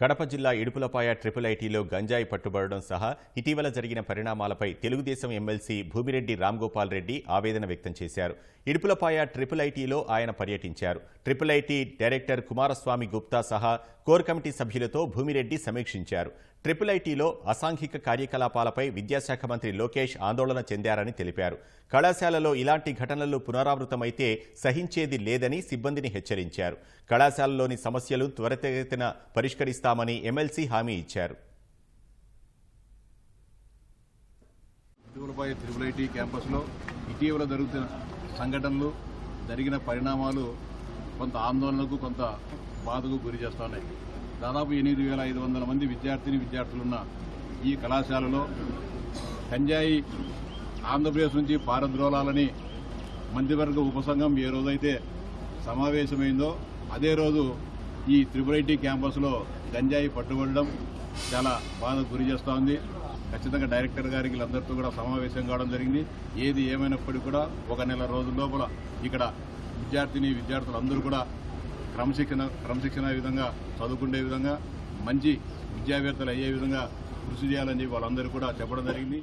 కడప జిల్లా ఇడుపులపాయ ట్రిపుల్ ఐటీలో గంజాయి పట్టుబడడం సహా ఇటీవల జరిగిన పరిణామాలపై తెలుగుదేశం ఎమ్మెల్సీ భూమిరెడ్డి రామ్గోపాల్ రెడ్డి ఆవేదన వ్యక్తం చేశారు. ఇడుపులపాయ ట్రిపుల్ ఐటీలో ఆయన పర్యటించారు. Triple IT director Kumaraswamy Gupta సహా కోర్ కమిటీ సభ్యులతో భూమిరెడ్డి సమీక్షించారు. ట్రిపుల్ ఐటీలో అసాంఘిక కార్యకలాపాలపై విద్యాశాఖ మంత్రి లోకేష్ ఆందోళన చెందారని తెలిపారు. కళాశాలలో ఇలాంటి ఘటనలు పునరావృతమైతే సహించేది లేదని సిబ్బందిని హెచ్చరించారు. కళాశాలలోని సమస్యలు త్వరితగతిన ఇస్తామని ఎమ్మెల్సీ హామీ ఇచ్చారు. తిరుమలపై త్రిపుల్ ఐటీ క్యాంపస్లో ఇటీవల జరుగుతున్న సంఘటనలు జరిగిన పరిణామాలు కొంత ఆందోళనకు కొంత బాధకు గురి చేస్తున్నాయి దాదాపు ఎనిమిది వేల ఐదు వందల మంది విద్యార్థిని విద్యార్థులున్న ఈ కళాశాలలో కంజాయి ఆంధ్రప్రదేశ్ నుంచి పారద్రోలాలని మంత్రివర్గ ఉపసంఘం ఏ రోజైతే సమావేశమైందో అదే రోజు ఈ త్రిపుల్ ఐటీ క్యాంపస్లో గంజాయి పట్టుకోవడం చాలా బాధకు గురి చేస్తూ ఉంది. ఖచ్చితంగా డైరెక్టర్ గారికి వీళ్ళందరితో కూడా సమావేశం కావడం జరిగింది. ఏది ఏమైనప్పటికీ కూడా ఒక నెల రోజుల లోపల ఇక్కడ విద్యార్థిని విద్యార్థులందరూ కూడా క్రమశిక్షణ క్రమశిక్షణ విధంగా చదువుకునే విధంగా మంచి విద్యావేత్తలు అయ్యే విధంగా కృషి చేయాలని వాళ్ళందరూ కూడా చెప్పడం జరిగింది.